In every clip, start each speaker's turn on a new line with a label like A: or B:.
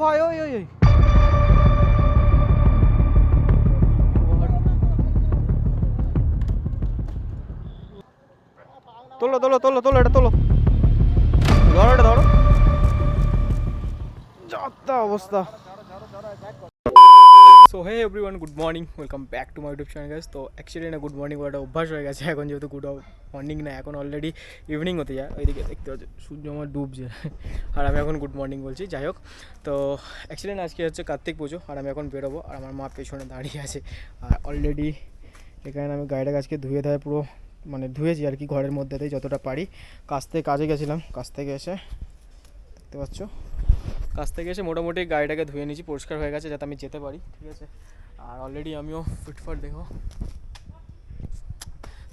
A: ভাই, ওই ওই ওই। তোলো তোলো তোলো তোলো, এটা তোলো। ধরো, এটা ধরো। যত অবস্থা। So hey everyone good morning welcome back to my YouTube channel তো অ্যাকচুয়ালি না গুড মর্নিং ওটা অভ্যাস হয়ে গেছে। এখন যেহেতু গুড মর্নিং না, এখন অলরেডি ইভিনিং হতে যায়। ওইদিকে দেখতে হচ্ছে সূর্য আমার ডুবছে। আর আমি এখন গুড মর্নিং বলছি, যাই হোক। তো অ্যাকচুয়ালি আজকে হচ্ছে কার্তিক পুজো, আর আমি এখন বেরোবো। আর আমার মা পেছনে দাঁড়িয়ে আছে। আর অলরেডি এখানে আমি গাড়িটাকে আজকে ধুয়ে দেয় পুরো মানে ধুয়েছি আর কি ঘরের মধ্যেতেই যতটা পারি। কাজ থেকে কাজে গেছিলাম। কাজ থেকে এসে, দেখতে পাচ্ছ কাছ থেকে এসে মোটামুটি গাড়িটাকে ধুয়ে নিয়েছি পরিষ্কার হয়ে গেছে যাতে আমি যেতে পারি ঠিক আছে? আর অলরেডি আমিও ফিটফাট দেখো।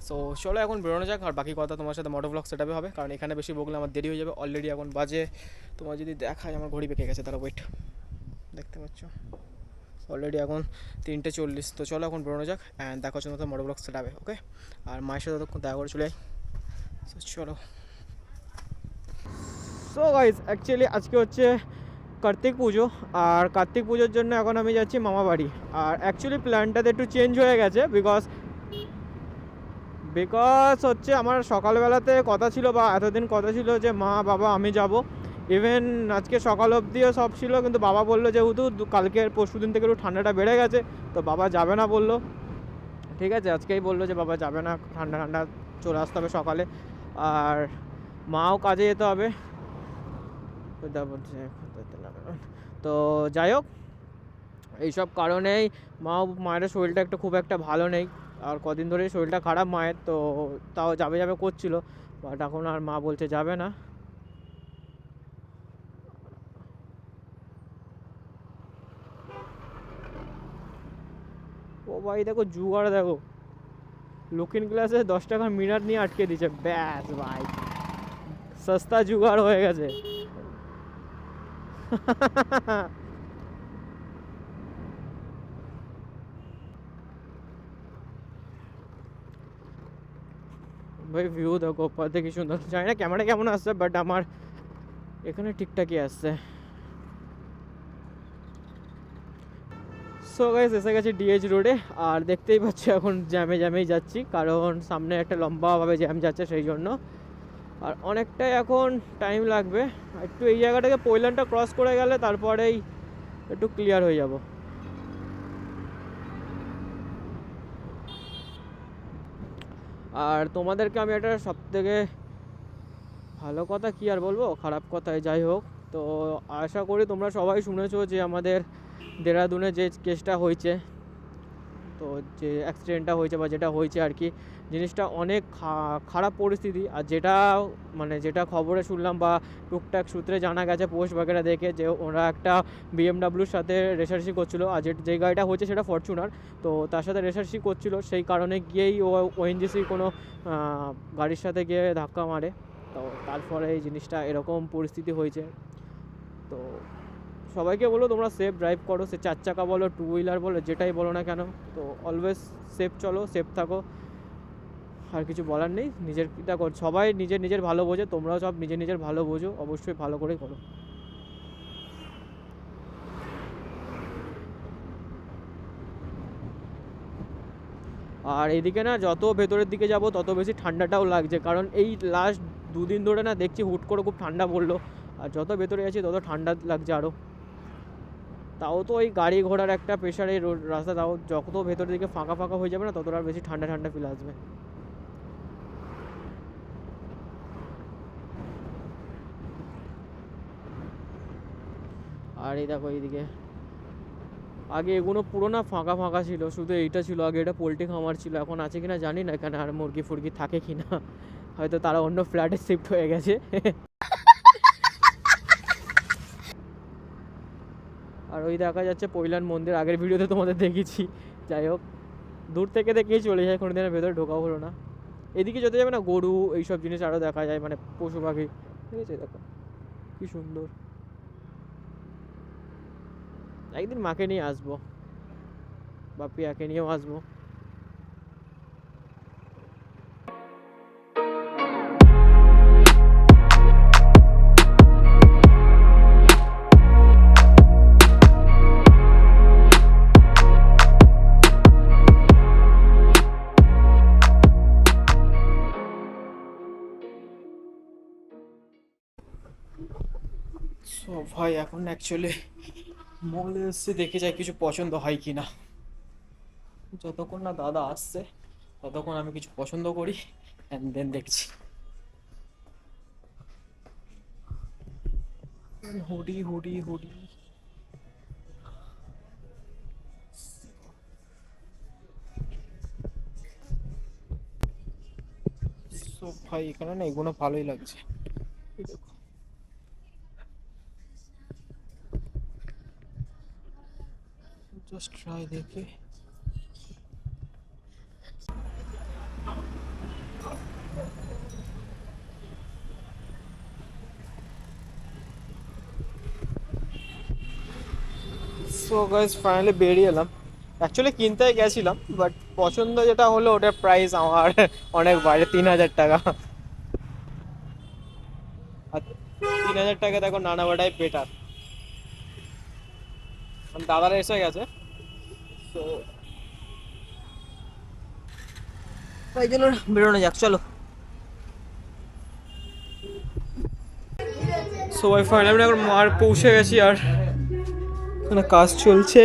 A: সো চলো এখন বেরোনো যাক আর বাকি কথা তোমার সাথে মোটো ব্লগ সেটাবে হবে কারণ এখানে বেশি বকলে আমার দেরি হয়ে যাবে। অলরেডি এখন বাজে তোমার যদি দেখায় আমার ঘড়ি পেকে গেছে তাহলে ওয়েট দেখতে পাচ্ছ? অলরেডি এখন তিনটে চল্লিশ তো চলো এখন বেরোনো যাক অ্যান্ড দেখা হচ্ছে তোমার মোটো ব্লগ সেটাবে ওকে আর মায়ের সাথে ততক্ষণ দেখা করে চলে যাই So, চলো। সো গাইজ অ্যাকচুয়ালি আজকে হচ্ছে কার্তিক পুজো, আর কার্তিক পুজোর জন্য এখন আমি যাচ্ছি মামা বাড়ি। আর অ্যাকচুয়ালি প্ল্যানটাতে একটু চেঞ্জ হয়ে গেছে বিকজ বিকজ হচ্ছে আমার সকালবেলাতে কথা ছিল বা এতদিন কথা ছিল যে, মা, বাবা, আমি যাব। ইভেন আজকে সকাল অবধিও সব ছিল, কিন্তু বাবা বলল যেহেতু কালকের পরশু দিন থেকে একটু ঠান্ডাটা বেড়ে গেছে। তো বাবা যাবে না বলল। ঠিক আছে, আজকেই বলল যে, বাবা, যাবে না, ঠান্ডা ঠান্ডা চলে আসতে হবে সকালে। আর মাও কাজে যেতে হবে। তো যাই হোক, এইসব কারণেই মা মায়ের শরীরটা একটু খুব একটা ভালো নেই। আর কদিন ধরেই শরীরটা খারাপ মায়ের, তো তাও যাবে যাবে করছিল। বাট এখন আর মা বলছে যাবে না। ও ভাই, দেখো জুগাড় দেখো। লুকিং গ্লাসে দশ টাকা মিনার নিয়ে আটকে দিচ্ছে ব্যাস ভাই, সস্তা জুগাড় হয়ে গেছে। ভাই ভিউ দেখো, পথে কি সুন্দর। জানি না ক্যামেরা কেমন আসছে বাট আমার এখানে ঠিকঠাকই আসছে। সো গাইস এসে গেছি ডিএইচ রোডে আর দেখতেই পাচ্ছি এখন জ্যামে জ্যামেই যাচ্ছি, কারণ সামনে একটা লম্বাভাবে জ্যাম যাচ্ছে সেই জন্য। আর অনেকটাই এখন টাইম লাগবে। একটু এই জায়গাটাকে পৈলানটা ক্রস করে গেলে তারপরেই একটু ক্লিয়ার হয়ে যাব। আর তোমাদেরকে আমি একটা সব থেকে ভালো কথা কি আর বলব? খারাপ কথাই, যাই হোক। তো আশা করি তোমরা সবাই শুনেছো যে আমাদের দেরাদুনে যে কেসটা হয়েছে তো যে অ্যাক্সিডেন্টটা হয়েছে বা যেটা হয়েছে আর কি, জিনিসটা অনেক খারাপ পরিস্থিতি। আর যেটা মানে যেটা খবরে শুনলাম বা টুকটাক সূত্রে জানা গেছে, পোস্ট বাগেরা দেখে যে ওরা একটা বিএমডাব্লিউর সাথে রেসার্সি করছিল। আর যে যে গাড়িটা হয়েছে সেটা ফরচুনার তো তার সাথে রেসার্সি করছিল। সেই কারণে গিয়েই ও ওএনজিসির কোনো গাড়ির সাথে গিয়ে ধাক্কা মারে। তো তারপরে এই জিনিসটা এরকম পরিস্থিতি হয়েছে। তো সবাইকে বলো তোমরা সেফ ড্রাইভ করো, সে চার চাকা বলো টু হুইলার বলো, যেটাই বলো না কেন, তো অলওয়েজ সেফ চলো সেফ থাকো। আর কিছু বলার নেই, নিজের দেখো সবাই নিজের নিজের ভালো বোঝে, তোমরাও সব নিজের নিজের ভালো বোঝো, অবশ্যই ভালো করেই করো। আর এদিকে না, যত ভেতরের দিকে যাব, তত বেশি ঠান্ডাটাও লাগছে, কারণ এই লাস্ট দুদিন ধরে না, দেখছি হুট করে খুব ঠান্ডা পড়ল। আর যত ভেতরে আছি, তত ঠান্ডা লাগছে আরও তাও তো ওই গাড়ি ঘোড়ার একটা প্রেশার এই রোড রাস্তা তাও যত ভেতরের দিকে ফাঁকা ফাঁকা হয়ে যাবে না ততটা আর বেশি ঠান্ডা ঠান্ডা ফিল আসবে। আর এই দেখো এইদিকে। আগে এগুলো পুরো না ফাঁকা ফাঁকা ছিল, শুধু এইটা ছিল, আগে এটা পোলট্রি খামার ছিল, এখন আছে কিনা জানি না, এখানে আর মুরগি ফুরগি থাকে কিনা। হয়তো তারা অন্য ফ্ল্যাটে শিফট হয়ে গেছে। আর ওই দেখা যাচ্ছে পৈলান মন্দির, আগের ভিডিওতে তোমাদের দেখেছি। যাই হোক, দূর থেকে দেখেই চলে যায় কোনো দিনের ভেতরে ঢোকাও হলো না। এদিকে যেতে যাবে না, গরু, এইসব জিনিস আরও দেখা যায় মানে পশু পাখি। ঠিক আছে, দেখো, কি সুন্দর। একদিন মাকে নিয়ে আসব বা পিয়াকে নিয়েও আসব। ভাই এখন অ্যাকচুয়ালি মলে এসে দেখে যাই কিছু পছন্দ হয় কি না যতক্ষণ না দাদা আসছে, ততক্ষণ আমি কিছু পছন্দ করি অ্যান্ড দেন দেখছি। Hoodie hoodie hoodie. সো ভাই এখানে না এগুলো ভালোই লাগছে এই দেখো জাস্ট ট্রাই দেখে। সো গাইজ ফাইনালি বেরিয়ে এলাম। অ্যাকচুয়ালি কিনতে গেছিলাম বাট পছন্দ যেটা হলো, ওটার প্রাইস আমার অনেক বাইরে তিন হাজার টাকা। আর তিন হাজার টাকা, দেখো নানাবাটাই বেটার দাদারা এসে গেছে। তাই জন্য বেরোনো যাক, চলো। সবাই ফাইনালি এখন মার পৌঁছে গেছি আর এখানে কাজ চলছে।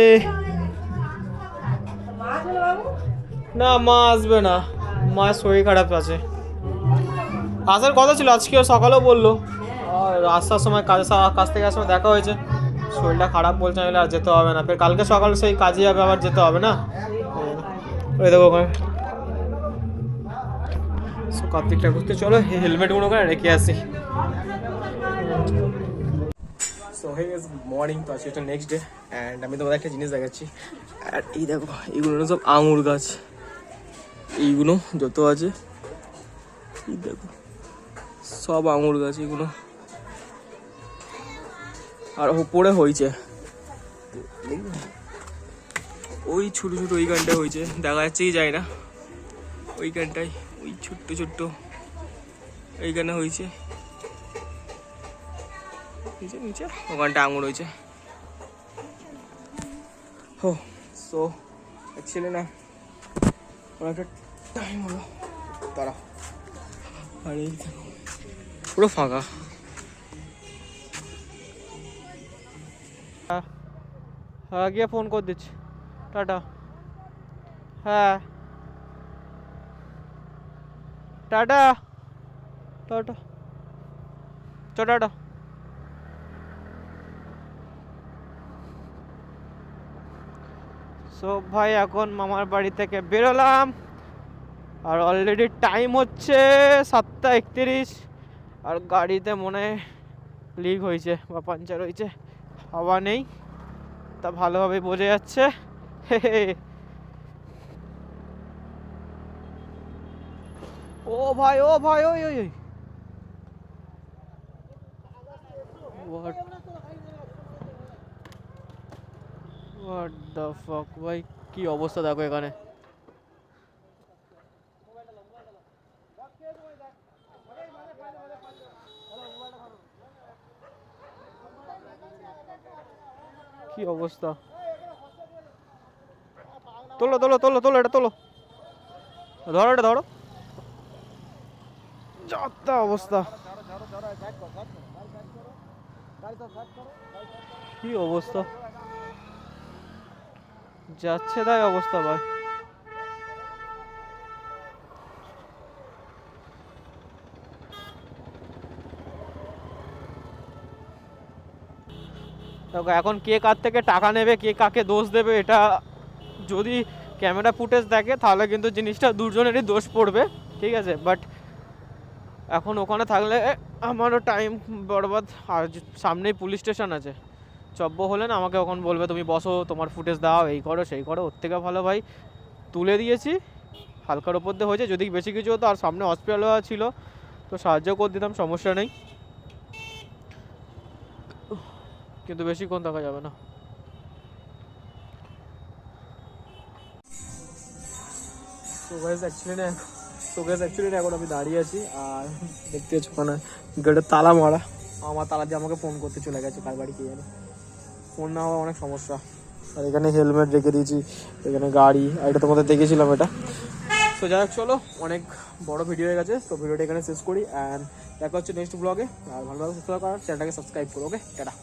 A: না, মা আসবে না। মা শরীর খারাপ আছে। আসার কথা ছিল আজকেও সকালেও বলল। আর আসার সময় কাজ কাজ থেকে আসার সময় দেখা হয়েছে। শরীরটা খারাপ বলছে নাহলে আর যেতে হবে না। ফের কালকে সকাল সেই কাজে যাবে, আবার যেতে হবে না? ওই দেখো ওখানে। সো কার্তিক ঠাকুরকে চলো হেলমেটগুলো ওখানে রেখে আসি। সো হে ইজ মর্নিং, তো আজকে নেক্সট ডে অ্যান্ড আমি তোমাদের একটা জিনিস দেখাচ্ছি। আর এই দেখো, এইগুলো সব আঙুর গাছ। এইগুলো যত আছে, এই দেখো, সব আঙুর গাছ এগুলো আর উপরে হয়েছে। ওই ছোট ছোট ওই গানটায় হয়েছে। দেখা যাচ্ছেই যায় না। ওই গানটায় ওই ছোট্ট ছোট্ট এইখানে হয়েছে। নিচে নিচে ওখানটা আঙুর হয়েছে। হো, সো অ্যাকচুয়ালি না অনেকটা টাইম হলো। তারা আর এই পুরো ফাঁকা। গিয়ে ফোন করে দিচ্ছি। টাটা। হ্যাঁ। টাটা। টাটা। চ, টাটা। সো, ভাই, এখন মামার বাড়ি থেকে বেরোলাম। আর অলরেডি টাইম হচ্ছে সাতটা একত্রিশ। আর গাড়িতে মনে লিক হয়েছে বা পাঞ্চার হয়েছে। হাওয়া নেই, তা ভালোভাবে বোঝা যাচ্ছে। ও ভাই ও ভাই, ওই ওই ওই। The ভাই, কি অবস্থা দেখো এখানে? কি অবস্থা? তোলো তোলো তোলো তোলো, এটা তোলো। ধরো, এটা ধরো। যত অবস্থা। কি অবস্থা? যাচ্ছে তাই অবস্থা ভাই। এখন কে কার থেকে টাকা নেবে, কে কাকে দোষ দেবে, এটা যদি ক্যামেরা ফুটেজ দেখে, তাহলে কিন্তু জিনিসটা দুজনেরই দোষ পড়বে, ঠিক আছে? বাট এখন ওখানে থাকলে আমারও টাইম বরবাদ, আর সামনেই পুলিশ স্টেশন আছে। চব্য হলে না আমাকে ওখানে বলবে, তুমি বসো, তোমার ফুটেজ দাও, এই করো, সেই করো। ওর থেকে ভালো ভাই, তুলে দিয়েছি। হালকার ওপর দিয়ে হয়েছে, যদি বেশি কিছু হতো, আর সামনে হসপিটালও ছিল, তো সাহায্য করে দিতাম, সমস্যা নেই। কিন্তু বেশিক্ষণ থাকা যাবে না। তো গাইজ অ্যাকচুয়ালি না, তো গাইজ অ্যাকচুয়ালি এখন আমি দাঁড়িয়ে আছি আর দেখতে পাচ্ছি ওখানে গেটের তালা মারা। আমার তালা দিয়ে আমাকে ফোন করতে চলে গেছে, কার বাড়ি কে জানে। ফোন না হওয়া অনেক সমস্যা। আর এখানে হেলমেট রেখে দিয়েছি, এখানে গাড়ি, আর এটা তোমাদের দেখেছিলাম এটা। তো যাই হোক, চলো, অনেক বড় ভিডিও হয়ে গেছে, তো ভিডিওটা এখানে শেষ করি অ্যান্ড দেখা হচ্ছে নেক্সট ব্লগে আর ভালো ভালো করার চ্যানেলটাকে সাবস্ক্রাইব করো ওকে টাটা।